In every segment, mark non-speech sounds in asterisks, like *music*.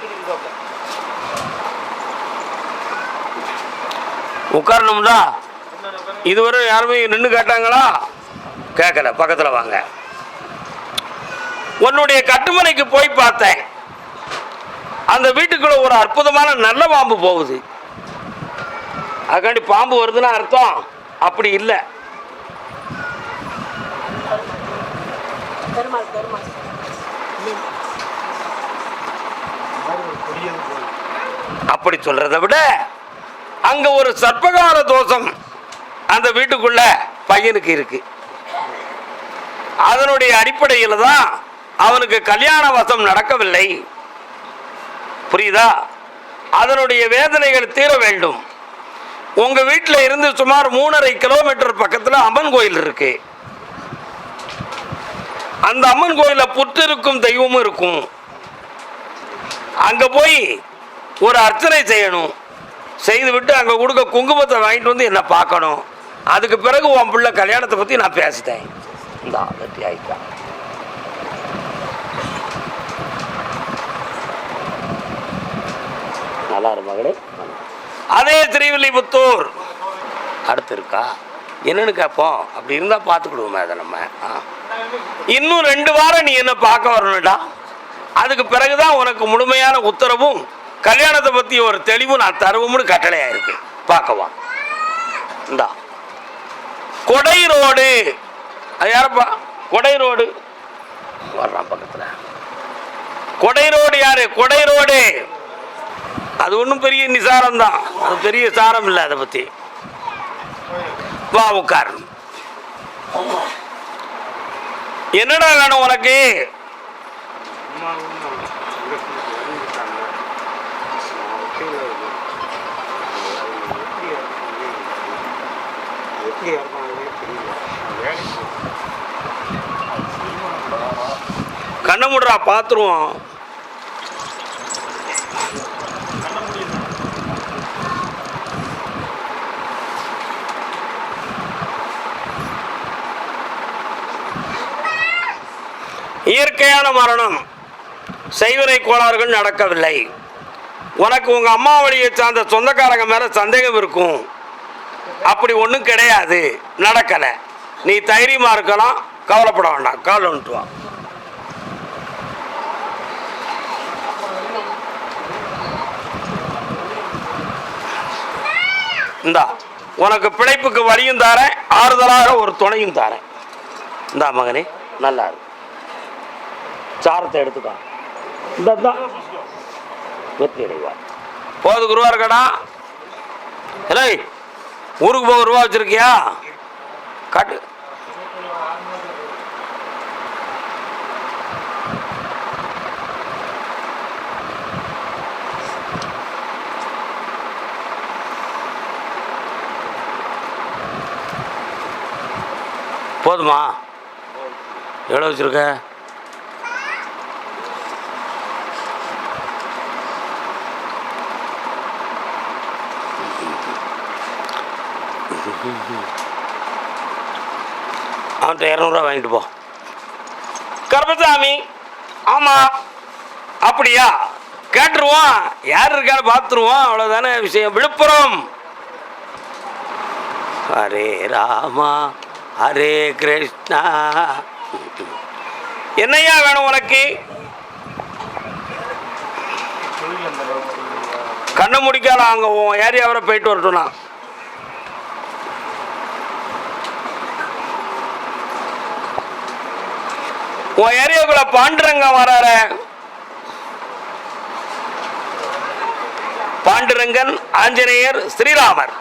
சுத்தி நிற்காப்ல. உட்காரணும்ல முன்னாடி உட்காருங்க. இதுவரை யாருமே நின்று கேட்டாங்களா? கேட்கல பக்கத்தில் வாங்க. உன்னுடைய கட்டுமனைக்கு போய் பார்த்தேன். அந்த வீட்டுக்குள்ள ஒரு அற்புதமான நல்ல பாம்பு போகுது. அதுக்காண்டி பாம்பு வருதுன்னு அர்த்தம்? அப்படி இல்லை. அப்படி சொல்றதை விட அங்க ஒரு சர்ப்பகார தோஷம் அந்த வீட்டுக்குள்ள பையனுக்கு இருக்கு. அதனுடைய அடிப்படையில் தான் அவனுக்கு கல்யாண வசம் நடக்கவில்லை. புரியுதா? அதனுடைய வேதனைகள் தீர வேண்டும். உங்க வீட்டில் இருந்து சுமார் மூணரை கிலோமீட்டர் பக்கத்தில் அம்மன் கோயில் இருக்கு. அந்த அம்மன் கோயில புற்றிருக்கும் தெய்வமும் இருக்கும். அங்க போய் ஒரு அர்ச்சனை செய்யணும். செய்து விட்டு அங்க கொடுக்க குங்குமத்தை வாங்கிட்டு வந்து என்ன பார்க்கணும். அதுக்கு பிறகு உன் பிள்ளை கல்யாணத்தை பத்தி நான் பேசிட்டேன். இந்த வெற்றி ஆயிட்டா. நல்லா இருக்கும் மகளே. அதே திருவில்லிபுத்தூர். அடுத்து இருக்கா? என்னன்னு கேட்போம் அப்படி இருந்தா பார்த்துக்கிடுவோமே அதை நம்ம. ஆ. இன்னும் ரெண்டு வாரம் நீ என்ன பார்க்க வரணும்டா. அதுக்கு பிறகுதான் உனக்கு முழுமையான உத்தரவும் கல்யாணத்தை பத்தி ஒரு தெளிவும் நான் தருவோம்னு கட்டளையா இருக்கு பார்க்கவா இந்தா. கொடை ரோடு. அது யாரப்பா? கொடை ரோடு. வர்றான் பக்கத்துல. கொடை ரோடு யாரு? கொடை ரோடு. அது ஒன்றும் பெரிய நிசாரம் தான் அது பெரிய சாரம் இல்லை அதை பற்றி வா உட்கார் என்னடா வேணும் உனக்கு? கண்ண கண்ணை முடுறா பார்த்துருவோம் இயற்கையான மரணம். செய்வினை கோளாறுகள் நடக்கவில்லை. உனக்கு உங்க அம்மா வழியை சார்ந்த சொந்தக்காரங்க மேல சந்தேகம் இருக்கும். அப்படி ஒன்றும் கிடையாது. நடக்கலை. நீ தைரியமா இருக்கலாம். கவலைப்பட வேண்டாம். கால் ஒன்றுவான் இந்தா உனக்கு பிழைப்புக்கு வழியும் தாரேன். ஆறுதலாக ஒரு துணையும் தாரேன். இந்தா மகனே நல்லா இருக்கும் சாரத்தை எடுத்துக்கோ இந்த தான் வெற்றி அடைவார். போது குருவா இருக்கடா. இல்லை ஊருக்கு போக ரூபா வச்சிருக்கியா? காட்டு. போதுமா? எவ்வளோ வச்சுருக்க? அவன்கிட்ட இரநூறுவா வாங்கிட்டு போ. கருப்பசாமி ஆமாம் அப்படியா? கேட்டுருவோம். யார் இருக்கான்னு பார்த்துருவோம். அவ்வளோதானே விஷயம். விழுப்புரம். ஹரே ராமா ஹரே கிருஷ்ணா. என்னையா வேணும் உனக்கு? கண்ணை முடிக்காத அங்கே உன் ஏரியா வரை போயிட்டு வரட்டும்னா. உன் ஏரியாவுக்குள்ள பாண்டுரங்க வராற பாண்டுரங்கன் ஆஞ்சநேயர் ஸ்ரீராமர்.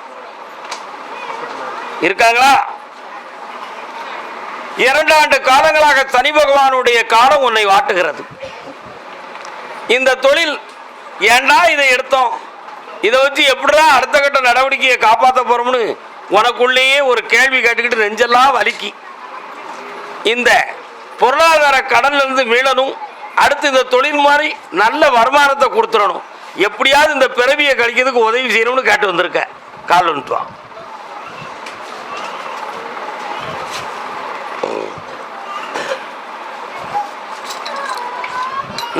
இருக்காங்களா? இரண்டாண்டு காலங்களாக சனி பகவானுடைய காலம் உன்னை வாட்டுகிறது. இந்த தொழில் ஏன்டா இதை எடுத்தோம்? இதை வச்சு எப்படிடா அடுத்த கட்ட நடவடிக்கையை காப்பாற்ற போறோம்னு உனக்குள்ளேயே ஒரு கேள்வி கேட்டுக்கிட்டு நெஞ்செல்லாம் வலிக்கி. இந்த பொருளாதார கடன்லேருந்து மீளணும். அடுத்து இந்த தொழில் மாதிரி நல்ல வருமானத்தை கொடுத்துடணும். எப்படியாவது இந்த பிறவியை கழிக்கிறதுக்கு உதவி செய்யணும்னு கேட்டு வந்திருக்கேன். கால்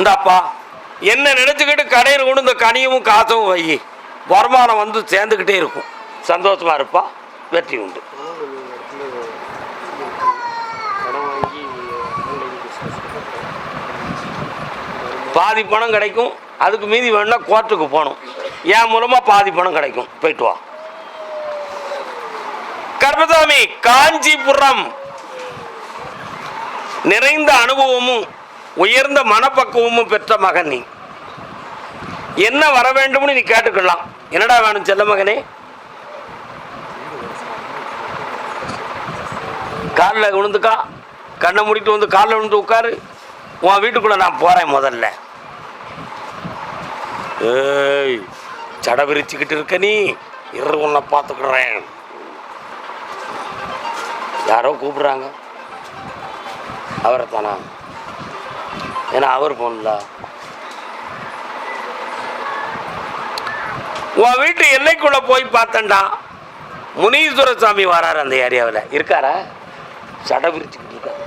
இந்தாப்பா என்ன நினச்சிக்கிட்டு கடையில் கொண்டு இந்த கனியமும் காசும் வை. வருமானம் வந்து சேர்ந்துக்கிட்டே இருக்கும். சந்தோஷமாக இருப்பா? வெற்றி உண்டு கடன் வாங்கி ஆன்லைன் பிஸ்னஸ் பாதி பணம் கிடைக்கும். அதுக்கு மீதி வேணும்னா கோர்ட்டுக்கு போகணும். என் மூலமாக பாதி பணம் கிடைக்கும். போயிட்டு வா. கர்மசாமி காஞ்சிபுரம். நிறைந்த அனுபவமும் உயர்ந்த மனப்பக்குவமும் பெற்ற மகன் நீ. என்ன வர வேண்டும்னு நீ கேட்டுக்கலாம். என்னடா வேணும் செல்ல மகனே? காலில் விழுந்துக்கா. கண்ணை முடிட்டு வந்து காலில் விழுந்து உட்காரு. உன் வீட்டுக்குள்ளே நான் போகிறேன் முதல்ல. ஏய் சடை விரிச்சுக்கிட்டு இருக்க நீ. இரு உன்னை பார்த்துக்கிறேன். யாரோ கூப்பிட்றாங்க. அவரை தானா ஏன்னா அவர் போகணும்ல உன் வீட்டு எல்லைக்குள்ள போய் பார்த்தேன்டா. முனீஸ்வர சாமி வராரு அந்த ஏரியாவில். இருக்காரா? சடை விரிச்சுக்கிட்டு இருக்கார்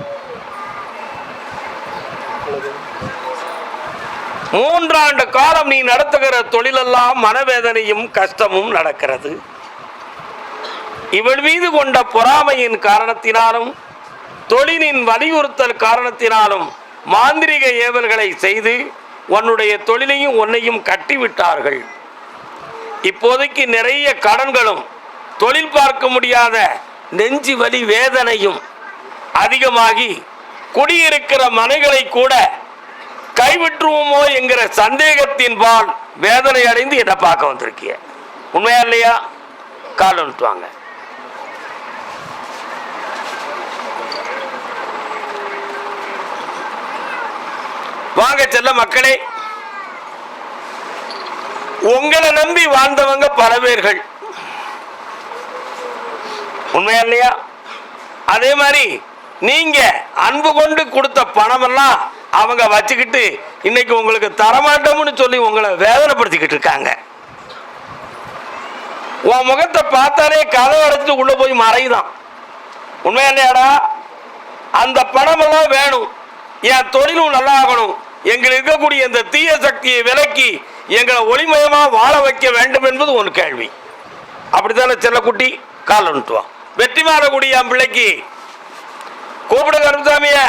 மூன்றாண்டு காலம் நீ நடத்துகிற தொழிலெல்லாம் மனவேதனையும் கஷ்டமும் நடக்கிறது. இவள் மீது கொண்ட பொறாமையின் காரணத்தினாலும் தொழிலின் வலியுறுத்தல் காரணத்தினாலும் மாந்திரிக ஏவல்களை செய்து உன்னுடைய தொழிலையும் உன்னையும் கட்டிவிட்டார்கள். இப்போதைக்கு நிறைய கடன்களும் தொழில் பார்க்க முடியாத நெஞ்சு வலி வேதனையும் அதிகமாகி குடியிருக்கிற மனைகளை கூட கைவிட்டுருவோமோ என்கிற சந்தேகத்தின் பால் வேதனை அடைந்து என்ன பார்க்க வந்திருக்கிய? உண்மையா இல்லையா? கால் நிறுத்துவாங்க வாங்க வாங்க செல்ல மக்களே. உங்களை நம்பி வாழ்ந்தவங்க பல பேர்கள். உண்மையா இல்லையா? அதே மாதிரி நீங்க அன்பு கொண்டு கொடுத்த பணமெல்லாம் அவங்க வச்சுக்கிட்டு இன்னைக்கு உங்களுக்கு தரமாட்டோம்னு சொல்லி உங்களை வேதனைப்படுத்திக்கிட்டு இருக்காங்க. உன் முகத்தை பார்த்தாலே கதை அடைச்சிட்டு உள்ள போய் மறைதான் உண்மையானடா அந்த பணமெல்லாம் வேணும். என் தொழிலும் நல்லா ஆகணும். எங்களுக்கு இருக்கக்கூடிய இந்த தீய சக்தியை விலக்கி எங்களை ஒளிமயமா வாழ வைக்க வேண்டும் என்பது ஒரு கேள்வி. அப்படித்தானே செல்லக்குட்டி கால் வந்துட்டு வெற்றி மாறக்கூடிய என் பிள்ளைக்கு. கூப்பிடு கருமசாமியை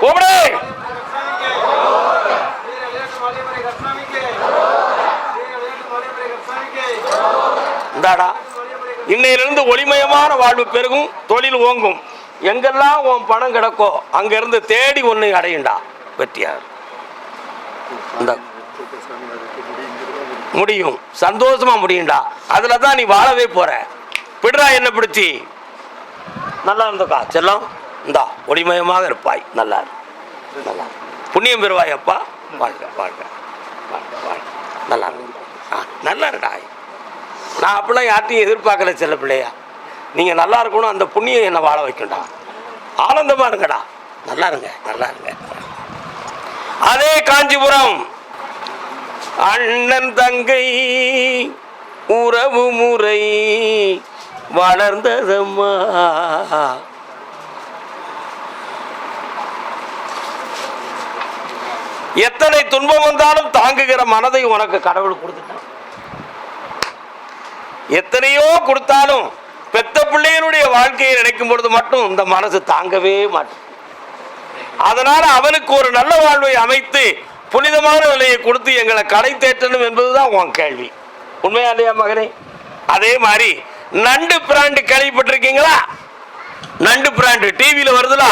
கூப்பிடு இந்தாடா. இன்னையிலிருந்து ஒளிமயமான வாழ்வு பெருகும் தொழில் ஓங்கும். எங்கெல்லாம் உன் பணம் கிடக்கோ அங்கிருந்து தேடி ஒன்று அடையுண்டா வெற்றியார் இந்த. முடியும். சந்தோஷமா முடியும்டா. அதுல தான் நீ வாழவே போற. பிடுறா என்ன பிடிச்சி. நல்லா இருந்தக்கா செல்லம். இந்தா ஒளிமயமாக இருப்பாய். நல்லா நல்லா புண்ணியம் பெறுவாய் அப்பா வாழ்க வாழ்க வாழ்க வாழ்க. நல்லா இருக்கு ஆ நல்லா இருடா நான் அப்படிலாம் யார்ட்டையும் எதிர்பார்க்கல செல்ல பிள்ளையா. நீங்கள் நல்லா இருக்கணும் அந்த புண்ணியம் என்னை வாழ வைக்கண்டா ஆனந்தமா இருங்கடா. நல்லா இருங்க நல்லா இருங்க அதே காஞ்சிபுரம். அண்ணன் தங்கை உறவு முறை வளர்ந்ததம்மா. எத்தனை துன்பம் வந்தாலும் தாங்குகிற மனதை உனக்கு கடவுள் கொடுத்துட்டான் எத்தனையோ கொடுத்தாலும் பெத்த பிள்ளைகளுடைய வாழ்க்கையை நினைக்கும் பொழுது மட்டும் இந்த மனசு தாங்கவே மாட்டேன். அதனால அவனுக்கு ஒரு நல்ல வாழ்வை அமைத்து புனிதமான நிலையை கொடுத்து எங்களை கடை தேற்றணும் என்பதுதான் உன் கேள்வி. உண்மையா இல்லையா மகனே? அதே மாதிரி நண்டு பிராண்டு கேள்விப்பட்டிருக்கீங்களா? நண்டு பிராண்டு டிவியில வருதுலா?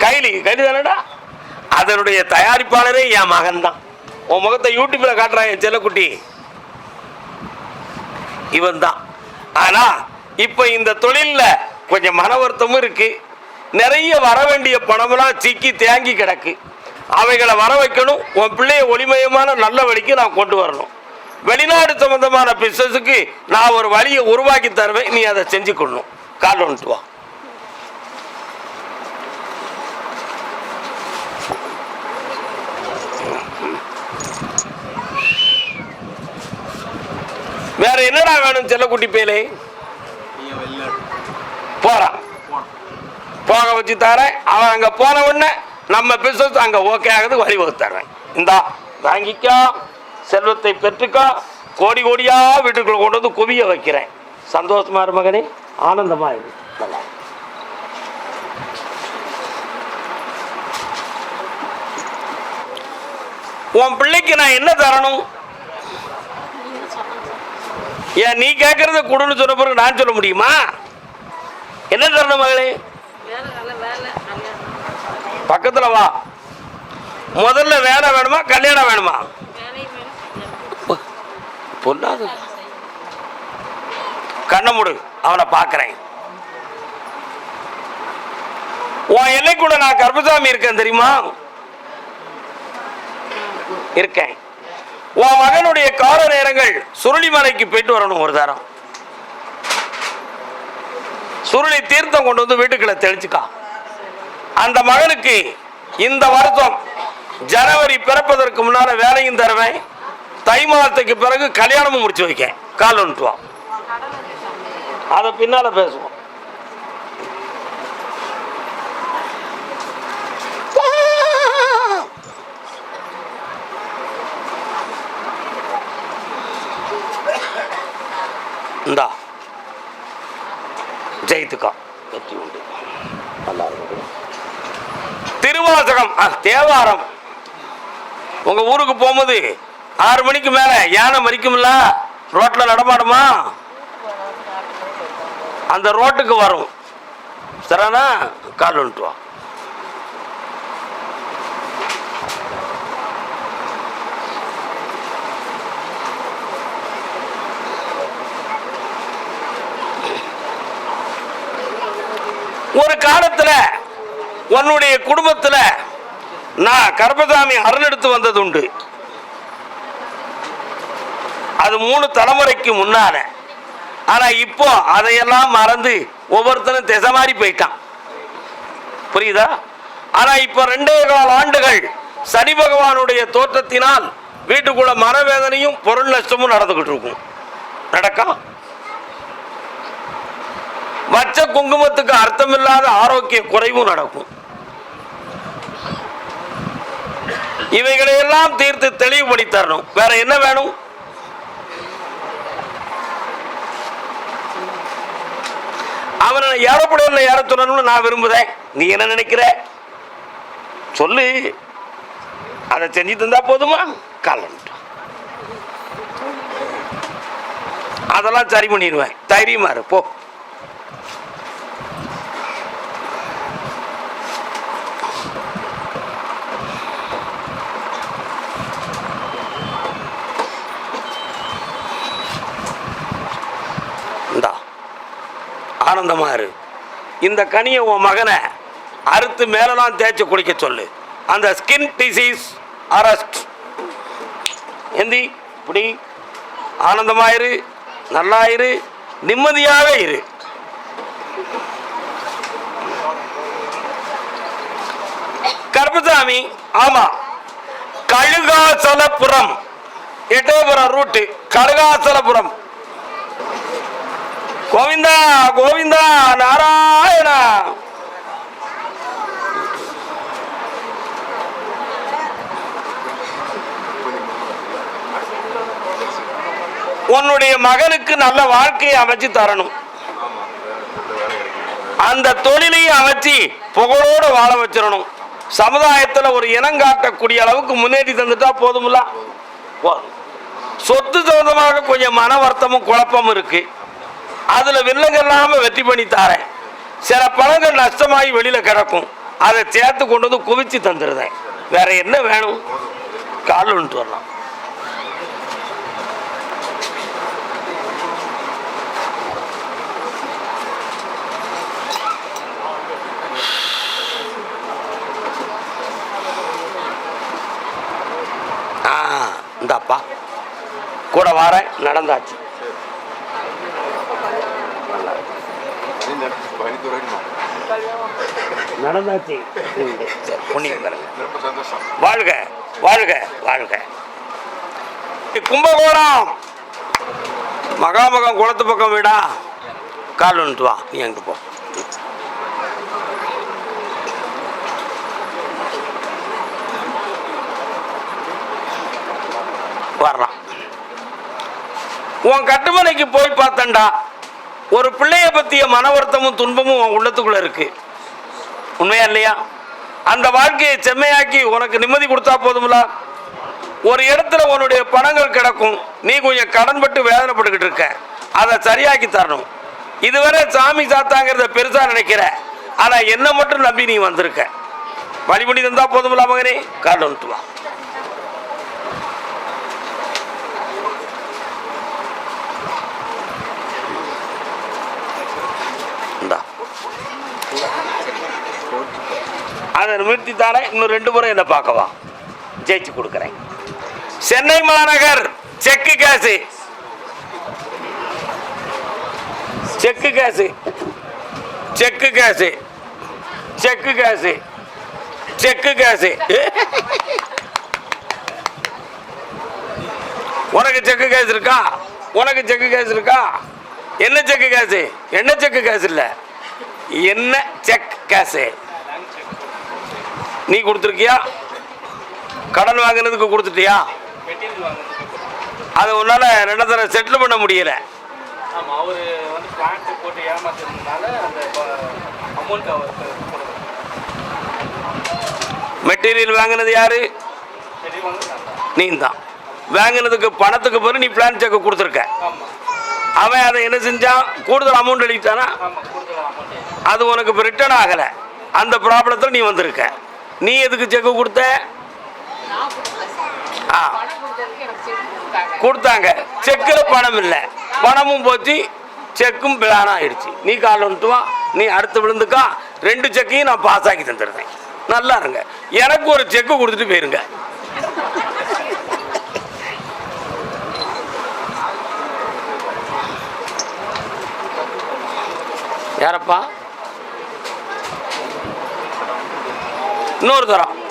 கைலி கைலி தானடா? அதனுடைய தயாரிப்பாளரே என் மகன் தான் உன் முகத்தை யூடியூப்ல காட்டுறான் என் செல்லக்குட்டி. இவன் தான் ஆனா இப்ப இந்த தொழிலில் கொஞ்சம் மன வருத்தமும் இருக்கு. நிறைய வர வேண்டிய பணமெல்லாம் சிக்கி தேங்கி கிடக்கு. அவைகளை வர வைக்கணும். உன் பிள்ளைய ஒளிமயமான நல்ல வழிக்கு நான் கொண்டு வரணும். வெளிநாடு சம்பந்தமான பிசினஸுக்கு நான் ஒரு வழியை உருவாக்கி தருவேன். நீ அதை செஞ்சு கொள்ளணும் கால் ஒன்று வா. என்னடா வேணும் செல்லக்குட்டி பேலே? போற போறான் போக வச்சு தரேன். அவன் அங்க போன உடனே நம்ம பிசினஸ் அங்க ஓகே ஆகுது வழிவகுத்து தர்றேன் இந்தா வாங்கிக்கோ. செல்வத்தை பெற்றுக்கோ. கோடி கோடியா வீட்டுக்குள்ள கொண்டு வந்து குவிய வைக்கிறேன். சந்தோஷமா இரு மகனே. ஆனந்தமா இரு. நல்லா. இரு. உன் பிள்ளைக்கு நான் என்ன தரணும்? ஏன் நீ கேட்கறத கொடுன்னு சொன்ன பிறகு நான் சொல்ல முடியுமா? என்ன தரணும் மகளே? வேலை வா. முதல்ல வேலை வேணுமா கல்யாணம் வேணுமா? பொண்ணாது கண்ணை முடு அவனை பார்க்குறேன். உன் எல்லை கூட நான் கர்பசாமி இருக்கேன் தெரியுமா? இருக்கேன். உன் மகனுடைய கார நேரங்கள் சுருளிமலைக்கு போயிட்டு வரணும் ஒரு தரம். சுருளி தீர்த்தம் கொண்டு வந்து வீட்டுக்குள்ள தெளிச்சுக்கா. அந்த மகனுக்கு இந்த வருத்தம் ஜனவரி பிறப்பதற்கு முன்னால வேலையும் தருவேன். தை மாதத்துக்கு பிறகு கல்யாணமும் முடிச்சு வைக்க கால் வந்துட்டு அதை பின்னால பேசுவோம். இந்தா. ஜெயித்துக்கா. வெற்றி உண்டு நல்லா திருவாசகம் ஆ, தேவாரம். உங்க ஊருக்கு போகும்போது ஆறு மணிக்கு மேல யானை மறிக்கும்ல? ரோட்ல நடமாடுமா? அந்த ரோட்டுக்கு வரும். சரிண்ணா கால் வந்துட்டு ஒரு காலத்தில் உன்னுடைய குடும்பத்தில் நான் கர்பசாமி அருள் எடுத்து வந்தது உண்டு அது மூணு தலைமுறைக்கு முன்னால. ஆனா இப்போ அதையெல்லாம் மறந்து ஒவ்வொருத்தனும் திசை மாறி போயிட்டான். புரியுதா? ஆனா இப்போ ரெண்டே கால் ஆண்டுகள் சனி பகவானுடைய தோற்றத்தினால் வீட்டுக்குள்ள மனவேதனையும் பொருள் நஷ்டமும் நடந்துகிட்டு இருக்கும். நடக்கும் வச்ச குங்குமத்துக்கு அர்த்தமில்லாத ஆரோக்கிய குறைவும் நடக்கும். இவைகளை எல்லாம் தீர்த்து தெளிவுபடி தரணும். வேற என்ன வேணும்? அவனை ஏறப்படும் ஏற சொல்லணும்னு நான் விரும்புதேன் நீ என்ன நினைக்கிற? சொல்லு. அதை செஞ்சு தந்தா போதுமா? காலம் அதெல்லாம் சரி பண்ணிடுவேன். தைரியமா இரு போ இந்தா ஆனந்தமாக இரு. இந்த கனியை உன் மகனை அறுத்து மேலெல்லாம் தேய்ச்சி குடிக்க சொல்லு. அந்த ஸ்கின் டிசீஸ் அரஸ்ட் எந்தி இப்படி ஆனந்தமாயிரு நல்லாயிரு நிம்மதியாக இரு. கருப்பசாமி ஆமா. கழுகாசலபுரம். எட்டயபுரம் ரூட்டு கழுகாசலபுரம். கோவிந்தா கோவிந்தா நாராயணா. உன்னுடைய மகனுக்கு நல்ல வாழ்க்கையை அமைச்சு தரணும். அந்த தொழிலையும் அமைச்சு புகழோடு வாழ வச்சிடணும். சமுதாயத்தில் ஒரு இனம் காட்டக்கூடிய அளவுக்கு முன்னேற்றி தந்துட்டா போதுமில்ல. சொத்து சொந்தமாக கொஞ்சம் மன வருத்தமும் குழப்பமும் இருக்கு. அதுல வில்லங்கல்லாம வெற்றி பண்ணி தாரேன். சில பழங்கள் நஷ்டமாகி வெளியில கிடக்கும். அதை சேர்த்து கொண்டு வந்து குவிச்சு தந்துடுறேன் வேற என்ன வேணும்? கால் ஒன்று வரலாம். ஆ இந்தாப்பா. கூட வாரேன் நடந்தாச்சு. நடந்தாச்சு. புண்ணியம் பெறுங்க வாழ்க வாழ்க வாழ்க. கும்பகோணம். மகாமகம் குளத்து பக்கம் வீடா? கால் வந்துட்டு வா நீ அங்கே போ. வரலாம். உன் கட்டுமனைக்கு போய் பார்த்தண்டா ஒரு பிள்ளைய பற்றிய மன வருத்தமும் துன்பமும் உன் உள்ளத்துக்குள்ளே இருக்குது உண்மையா இல்லையா? அந்த வாழ்க்கையை செம்மையாக்கி உனக்கு நிம்மதி கொடுத்தா போதும்ல? ஒரு இடத்துல உன்னுடைய பணங்கள் கிடக்கும். நீ கொஞ்சம் கடன்பட்டு வேதனைப்பட்டுக்கிட்டு இருக்க. அதை சரியாக்கி தரணும். இதுவரை சாமி சாத்தாங்கிறத பெருசாக நினைக்கிற. ஆனால் என்ன மட்டும் நம்பி நீ வந்திருக்க. வழிபடி தந்தால் போதும்ல மகனே? கார்டு வந்துட்டு வா அதை நிமித்தி தானே இன்னும் ரெண்டு முறை என்ன பார்க்கவா. ஜெயிச்சு கொடுக்குறேன். சென்னை மாநகர் cheque case. Cheque case. Cheque case. Cheque case. Cheque case. உனக்கு செக்கு கேஸ் இருக்கா? உனக்கு செக்கு கேஸ் இருக்கா? என்ன செக்கு காசு? என்ன செக்கு காசு இல்லை? என்ன செக் கேஸு நீ கொடுத்துருக்கியா? கடன் வாங்கினதுக்கு கொடுத்துட்டியா? அதை உன்னால ரெண்டு தடவை செட்டில் பண்ண முடியல. மெட்டீரியல் வாங்கினது யாரு? நீ தான். வாங்கினதுக்கு பணத்துக்கு பிறகு நீ பிளான் செக் கொடுத்துருக்க. அவன் அதை என்ன செஞ்சான்? கூடுதல் அமௌண்ட் அமௌண்ட் அது உனக்கு இப்போ ரிட்டர்ன் ஆகலை. அந்த ப்ராப்ளத்தில் நீ வந்திருக்க. நீ எதுக்கு செக்கு கொடுத்த? ஆ. கொடுத்தாங்க. செக்கில் பணம் இல்லை. பணமும் போச்சு செக்கும் பிளான் ஆயிடுச்சு. நீ கால் வந்துட்டுவா நீ அடுத்து விழுந்துக்கா. ரெண்டு செக்கையும் நான் பாஸ் ஆக்கி தந்துடுறேன். நல்லா இருங்க. எனக்கு ஒரு செக்கு கொடுத்துட்டு போயிருங்க. யாரப்பா? இன்னொரு தரம்.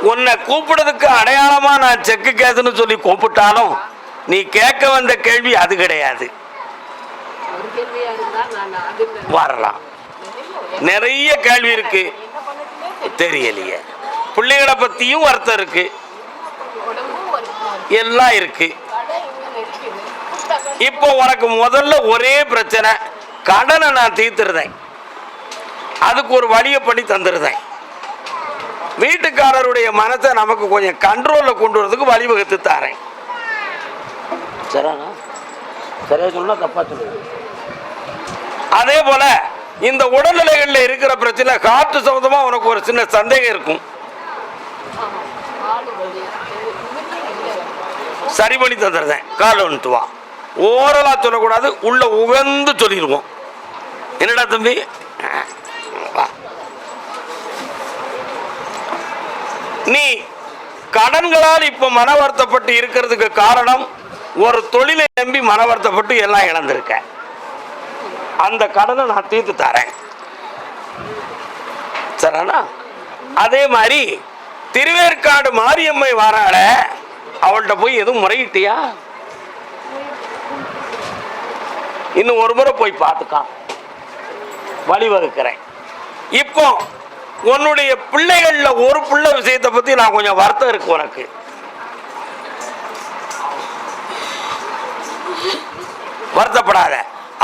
உன்னை கூப்பிடுறதுக்கு அடையாளமா நான் செக்கு கேதுன்னு சொல்லி கூப்பிட்டாலும் நீ கேட்க வந்த கேள்வி அது கிடையாது. வரலாம். நிறைய கேள்வி இருக்கு. தெரியலையே. பிள்ளைகளை பத்தியும் வருத்தம் இருக்கு. எல்லாம் இருக்கு. இப்போ உனக்கு முதல்ல ஒரே பிரச்சனை கடனை நான் தீர்த்துருதேன் அதுக்கு ஒரு வழியை பண்ணி தந்துருதேன் வீட்டுக்காரருடைய மனசை நமக்கு கொஞ்சம் கண்ட்ரோலில் கொண்டு வரதுக்கு வழிவகுத்து தாரேன். சரிண்ணா சரியா சொன்னா தப்பா சொல்லுங்க. அதே போல இந்த உடல்நிலைகளில் இருக்கிற பிரச்சனை காற்று சம்பந்தமா உனக்கு ஒரு சின்ன சந்தேகம் இருக்கும் ஆளு வலி இவங்க இல்லை சரி பண்ணி தந்துடுறேன். கால் வந்துட்டு வா. ஓரலாக சொல்லக்கூடாது உள்ள உகந்து சொல்லிடுவோம் என்னடா தம்பி? வா. நீ கடன்களால் இப்போ மன வருத்தப்பட்டு இருக்கிறதுக்கு காரணம் ஒரு தொழிலை நம்பி மன வருத்தப்பட்டு எல்லாம் இழந்திருக்க. அந்த கடனை நான் தீர்த்து தரேன். சரிண்ணா அதே மாதிரி திருவேற்காடு மாரியம்மை வராட அவள்கிட்ட போய் எதுவும் முறையிட்டியா? இன்னும் ஒரு முறை போய் பார்த்துக்கா. வழிவகுக்கிறேன் இப்போ உன்னுடைய பிள்ளைகள்ல ஒரு பிள்ளை விஷயத்தை பத்தி நான் கொஞ்சம் வருத்தம் இருக்கு உனக்கு. வருத்தப்படாத.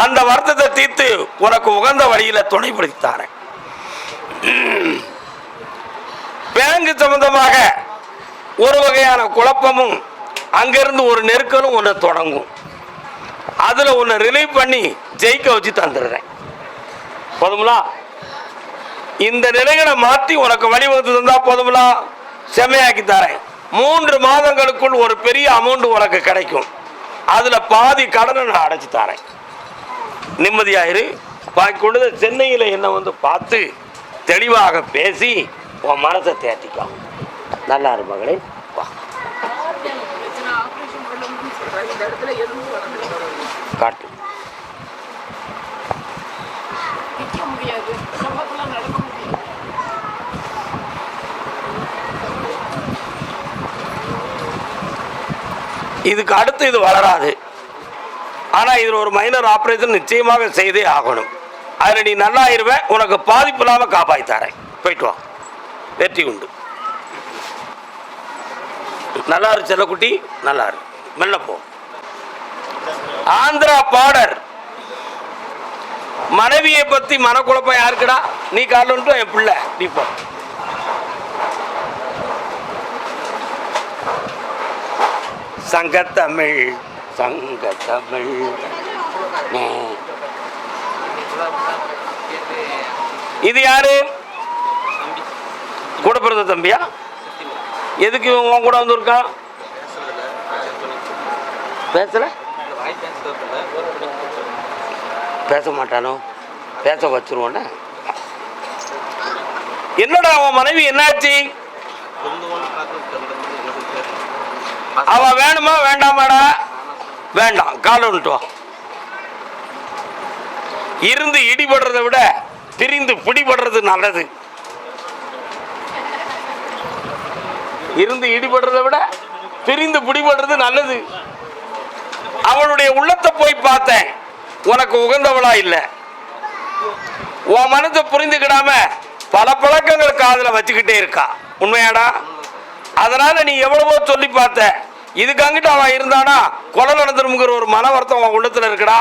அந்த வருத்தத்தை தீர்த்து உனக்கு உகந்த வழியில துணைப்படுத்தி தாரேன். பேங்கு சம்பந்தமாக ஒரு வகையான குழப்பமும் அங்கிருந்து ஒரு நெருக்கலும் ஒன்று தொடங்கும். அதில் ஒன்று ரிலீவ் பண்ணி ஜெயிக்க வச்சு தந்துடுறேன். போதுங்களா இந்த நிலைகளை மாற்றி உனக்கு வழிவகுத்து தந்தால் போதுங்களா செம்மையாக்கி தரேன். மூன்று மாதங்களுக்குள் ஒரு பெரிய அமௌண்ட் உனக்கு கிடைக்கும். அதில் பாதி கடனை நான் அடைச்சி தரேன். நிம்மதியாயிரு பாக்கி கொண்டு சென்னையில் என்னை வந்து பார்த்து தெளிவாக பேசி உன் மனசை தேர்த்திக்கோ நல்லா இருமகளே காட்டு. இதுக்கு அடுத்து இது வளராது. ஆனால் இதில் ஒரு மைனர் ஆப்ரேஷன் நிச்சயமாக செய்தே ஆகணும். அதில் நீ நல்லா இருவேன் உனக்கு பாதிப்பு இல்லாமல் காப்பாற்றி தரேன். போயிட்டு வா. வெற்றி உண்டு. நல்லா இருக்கு செல்லக்குட்டி நல்லா இருக்கு மெல்ல போ. ஆந்திரா பாடர் மனைவியை பத்தி மனக்குழப்பம் யாருக்குடா? நீ காலன்ட்டு என் பிள்ளை. நீ போ. சங்கத்தமிழ் சங்கத்தமிழ். இது யாரு? கூட பிறந்த தம்பியா? எதுக்கு இவன் உன் கூட வந்திருக்கான்? பேசல? பேச மாட்டானோ? பேச வச்சிருவோண்ணே என்னடா அவன் மனைவி என்னாச்சு? அவ வேணுமா வேண்டாமாடா? வேண்டாம் காலை வா. இருந்து இடிபடுறதை விட பிரிந்து பிடிபடுறது நல்லது. இருந்து இடிபடுறதை விட பிரிந்து பிடிபடுறது நல்லது. அவளுடைய உள்ளத்தை போய் பார்த்தேன். உனக்கு உகந்தவளா இல்லை. உன் மனதை புரிந்துக்கிடாம பல பழக்கங்கள் காதில் வச்சுக்கிட்டே இருக்கா. உண்மையாடா? அதனால நீ எவ்வளவோ சொல்லி பார்த்த. இதுக்காங்கிட்ட அவன் இருந்தானா? கொலை நடந்துருங்கிற ஒரு மன வருத்தம் அவன் உள்ளத்துல இருக்கடா?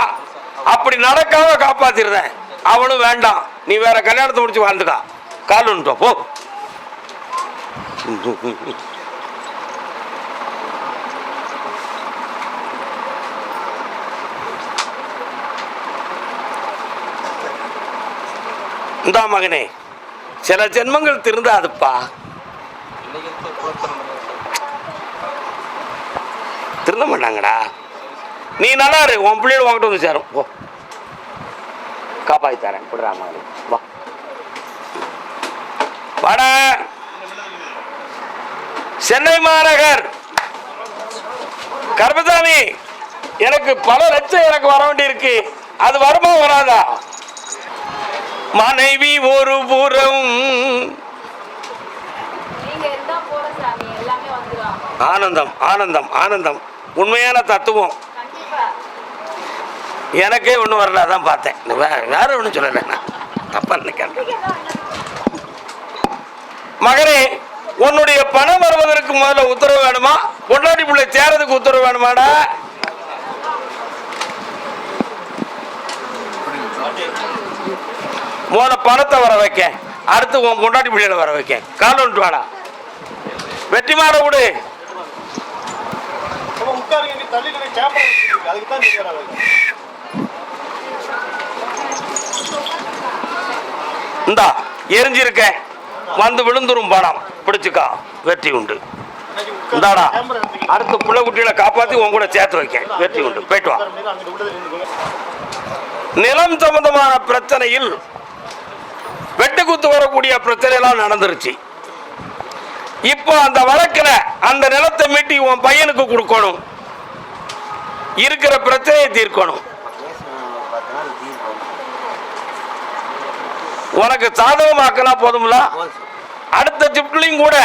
அப்படி நடக்காம காப்பாத்திருந்தேன். அவனும் வேண்டாம். நீ வேற கல்யாணத்தை முடிச்சு வாழ்ந்துக்கா கால் போ. இந்தா மகனே சில ஜென்மங்கள் திருந்தாதுப்பா. திருந்த மாட்டாங்கடா. நீ நல்லா இரு உன் பிள்ளைகள் வாங்கிட்டு வந்து சேரும். போ. காப்பாத்தி தரேன். விடுறா மாதிரி வா. வாடா. சென்னை மாநகர். கர்மசாமி எனக்கு பல லட்சம் எனக்கு வர வேண்டியிருக்கு. அது வருமா வராதா? மனைவி ஒரு புறம். ஆனந்தம் ஆனந்தம் ஆனந்தம். உண்மையான தத்துவம். எனக்கே ஒன்றும் வரல அதான் பார்த்தேன். வேற ஒன்றும் சொல்லலை நான். தப்பா நினைக்கிறேன் மகனே உன்னுடைய பணம் வருவதற்கு முதல்ல உத்தரவு வேணுமா? பொண்டாட்டி பிள்ளை சேரதுக்கு உத்தரவு வேணுமாடா? முதல்ல பணத்தை வர வைக்க அடுத்து உன் பொண்டாட்டி பிள்ளைகளை வர வைக்க கால் வந்துட்டு வாடா. வெற்றி மாட விடு. இந்தா எரிஞ்சிருக்கேன் வந்து விழுந்துரும் பணம் பிடிச்சிக்கா வெற்றி உண்டு. இந்தாடா அடுத்த புள்ள குட்டிகளை காப்பாற்றி உன் கூட சேர்த்து வைக்க வெற்றி உண்டு. போயிட்டு வா. நிலம் சம்பந்தமான பிரச்சனையில் வெட்டுக்குத்து வரக்கூடிய பிரச்சனை எல்லாம் நடந்துருச்சு. இப்போ அந்த வழக்கில் அந்த நிலத்தை மீட்டி உன் பையனுக்கு கொடுக்கணும். இருக்கிற பிரச்சனையை தீர்க்கணும். உனக்கு சாதகமாக்கினா போதும்ல? அடுத்த ஷிஃப்ட்லையும் கூட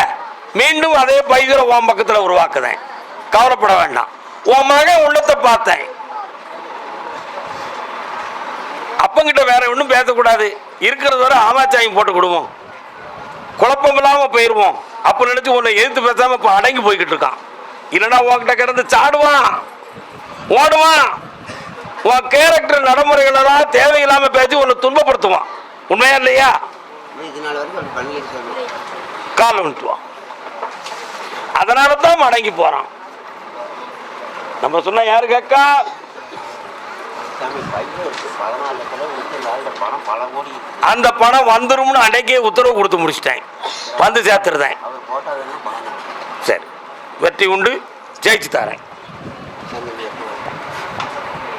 மீண்டும் அதே பைசரை உன் பக்கத்தில் உருவாக்குதேன். கவலைப்பட வேண்டாம். உன் மகன் உள்ளத்தை பார்த்தேன். அப்பங்கிட்ட வேற ஒன்றும் பேசக்கூடாது. இருக்கிறது வரை ஆமாச்சாயம் போட்டு கொடுவோம். குழப்பம் இல்லாமல் போயிடுவோம் அப்போ நினச்சி உன்னை எதிர்த்து பேசாமல் இப்போ அடங்கி போய்கிட்டு இருக்கான். இல்லைன்னா உன்கிட்ட கிடந்து சாடுவான். ஓடுவான். உன் கேரக்டர் நடைமுறைகளெல்லாம் தேவையில்லாம பேசி உன்னை துன்பப்படுத்துவான். உண்மையா இல்லையா? இது விட்டுவான் அதனால தான் அடங்கி போறான். நம்ம சொன்ன யாரு கேட்கா? அந்த பணம் வந்துரும்னு அன்னைக்கே உத்தரவு கொடுத்து முடிச்சிட்டேன். வந்து சேர்த்துருந்தேன் சரி. வெற்றி உண்டு. ஜெயிச்சு தரேன்.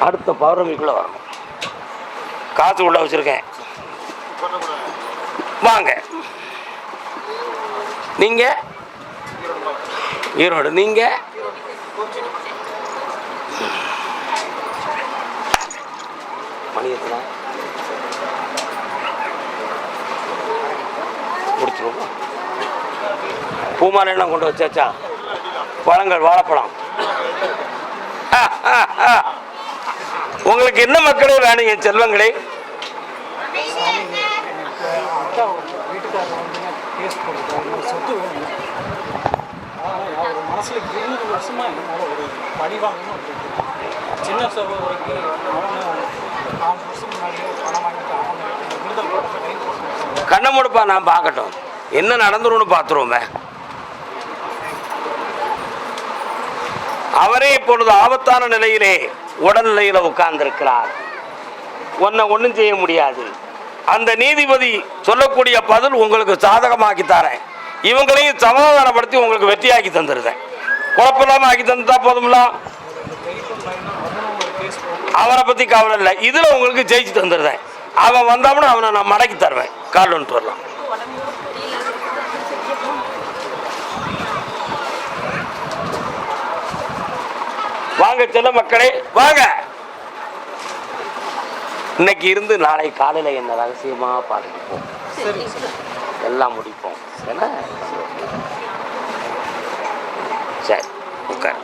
அடுத்த பௌர்ணமிக்குள்ள வரணும். காசு உள்ள வச்சிருக்கேன். வாங்க. நீங்க? ஈரோடு. நீங்க? மணி எத்தனை முடிச்சிருவோமா கொண்டு வச்சாச்சா? பழங்கள் வாழைப்பழம். *laughs* உங்களுக்கு என்ன மக்களே வேணும் என் செல்வங்களே? கேஸ் போட்டுருக்காங்க சொத்து வேணும். ஆனால் அவர் மனசில் இருபது வருஷமாக என்னால் ஒரு பழி வாங்கணும் சின்ன சகோதரிக்கு அவனை நாலு வருஷம் முன்னாடியே பணம் வாங்கிட்டு அவனை விடுதலை போட்டு கை போட்டு கண்ணை முடுப்பா நான் பார்க்கட்டும். என்ன நடந்துரும்னு பார்த்துருவோமே அவரே இப்பொழுது ஆபத்தான நிலையிலே உடல்நிலையில் உட்கார்ந்திருக்கிறார். ஒன்றை ஒன்றும் செய்ய முடியாது. அந்த நீதிபதி சொல்லக்கூடிய பதில் உங்களுக்கு சாதகமாக்கி தரேன். இவங்களையும் சமாதானப்படுத்தி உங்களுக்கு வெற்றியாக்கி தந்துடுறேன் குழப்பமில்லாம ஆக்கி தந்துட்டா போதும்ல? அவரை பத்தி கவலை இல்லை. இதுல உங்களுக்கு ஜெயிச்சு தந்துடுறேன் அவன் வந்தாமனா அவனை நான் மடக்கி தருவேன். கால் வரலாம். வாங்க செல்ல மக்களே வாங்க. இன்னைக்கு இருந்து நாளை காலையில என்ன ரகசியமா பார்த்துப்போம் எல்லாம் முடிப்போம். ஏன்னா சரி. உட்கார்.